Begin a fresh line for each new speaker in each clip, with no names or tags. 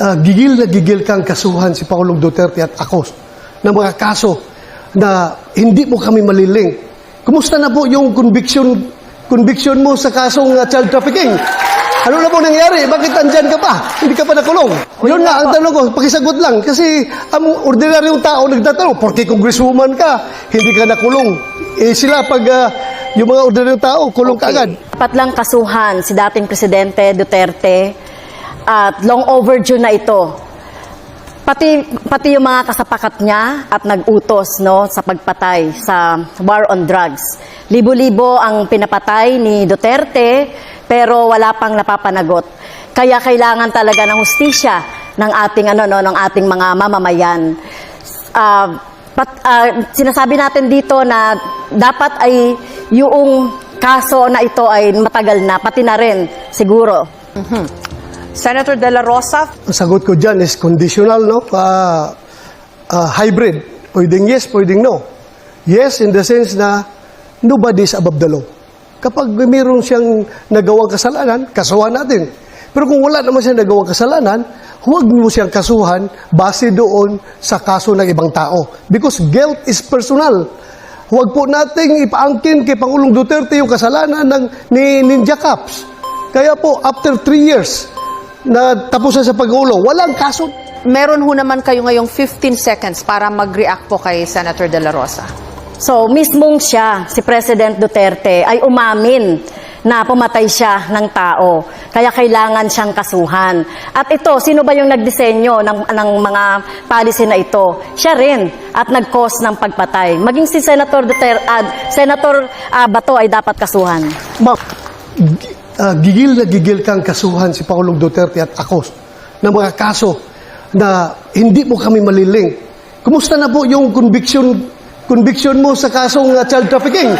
ah, gigil na gigil kang kasuhan si Pangulong Duterte at ako ng mga kaso na hindi mo kami maliling. Kumusta na po yung conviction conviction mo sa kasong ah, child trafficking? Ano na po nangyari? Bakit andyan ka pa? Hindi ka pa nakulong? Yun nga, ang tanong ko, pakisagot lang. Kasi ang ordinaryong tao nagtatanong, porque congresswoman ka, hindi ka nakulong. Eh sila, pag ah, yung mga ordinaryong tao, kulong ka agad.
Dapat lang kasuhan si dating Presidente Duterte at long overdue na ito. Pati, pati yung mga kasapakat niya at nag-utos no, sa pagpatay sa war on drugs. Libo-libo ang pinapatay ni Duterte pero wala pang napapanagot. Kaya kailangan talaga ng hustisya ng ating ano no ng ating mga mamamayan. Ah, pat, ah, sinasabi natin dito na dapat ay yung kaso na ito ay matagal na, pati na rin siguro.
Senator De La Rosa,
sagot ko dyan is conditional, no? Ah, ah, hybrid. Pwedeng yes, pwedeng no. Yes, in the sense na nobody is above the law. Kapag mayroon siyang nagawang kasalanan, kasuhan natin. Pero kung wala naman siyang nagawang kasalanan, huwag mo siyang kasuhan base doon sa kaso ng ibang tao. Because guilt is personal. Huwag po nating ipaangkin kay Pangulong Duterte yung kasalanan ng, ni Ninja Caps. Kaya po, after three years, na tapos na sa pag-ulo, walang kaso.
meron ho naman kayo ngayong 15 seconds para mag-react po kay Senator De La Rosa.
So, mismong siya, si President Duterte, ay umamin na pumatay siya ng tao. Kaya kailangan siyang kasuhan. At ito, sino ba yung nagdisenyo ng, ng mga policy na ito? Siya rin at nag-cause ng pagpatay. Maging si Senator Duterte, ah, Senator ah, Bato ay dapat kasuhan.
Ma'am, ah, gigil na gigil kang kasuhan si Pangulong Duterte at ako ng mga kaso na hindi mo kami maliling. Kumusta na po yung conviction conviction mo sa kasong ah, child trafficking?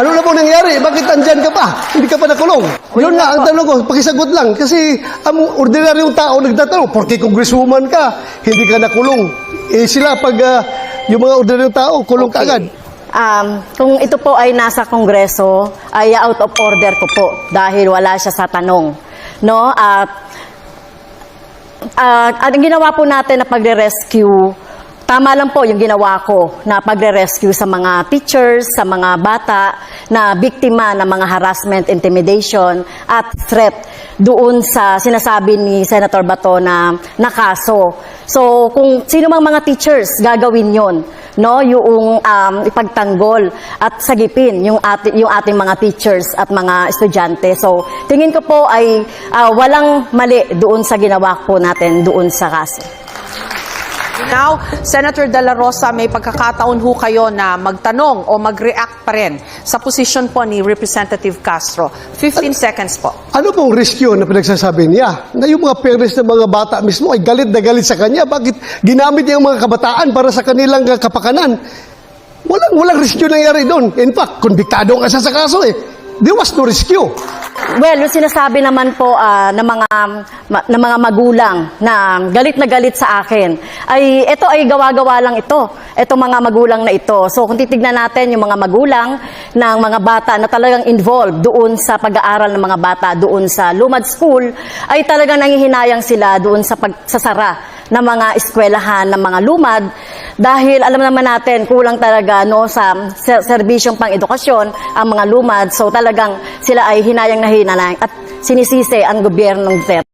Ano na po nangyari? Bakit andyan ka pa? Hindi ka pa nakulong? Yun nga, ang tanong ko, pakisagot lang. Kasi ang ordinaryong tao nagtatanong, porque congresswoman ka, hindi ka nakulong. Eh sila, pag ah, yung mga ordinaryong tao, kulong ka agad.
Um, kung ito po ay nasa kongreso, ay out of order ko po dahil wala siya sa tanong. No? At at ang ginawa po natin na pagre-rescue, tama lang po yung ginawa ko na pagre-rescue sa mga teachers, sa mga bata na biktima ng mga harassment, intimidation at threat doon sa sinasabi ni Senator Bato na nakaso. So, kung sino mga teachers gagawin yon no yung um, ipagtanggol at sagipin yung ating yung ating mga teachers at mga estudyante. So tingin ko po ay ah, walang mali doon sa ginawa po natin doon sa kaso
Now, Senator De La Rosa, may pagkakataon ho kayo na magtanong o mag-react pa rin sa posisyon po ni Representative Castro. 15 seconds po.
Ano pong riskyo na pinagsasabi niya? Na yung mga parents ng mga bata mismo ay galit na galit sa kanya. Bakit ginamit niya yung mga kabataan para sa kanilang kapakanan? Walang, walang riskyo nangyari doon. In fact, konbiktado ka siya sa kaso eh. There was no rescue.
Well, yung sinasabi naman po ah, ng mga ma- ng mga magulang na galit na galit sa akin, ay ito ay gawa-gawa lang ito. Ito mga magulang na ito. So kung titignan natin yung mga magulang ng mga bata na talagang involved doon sa pag-aaral ng mga bata doon sa Lumad School, ay talagang nangihinayang sila doon sa pagsasara ng mga eskwelahan ng mga lumad dahil alam naman natin kulang talaga no sa ser- serbisyong pang-edukasyon ang mga lumad. So talagang sila ay hinayang na hinayang at sinisisi ang gobyernong Duterte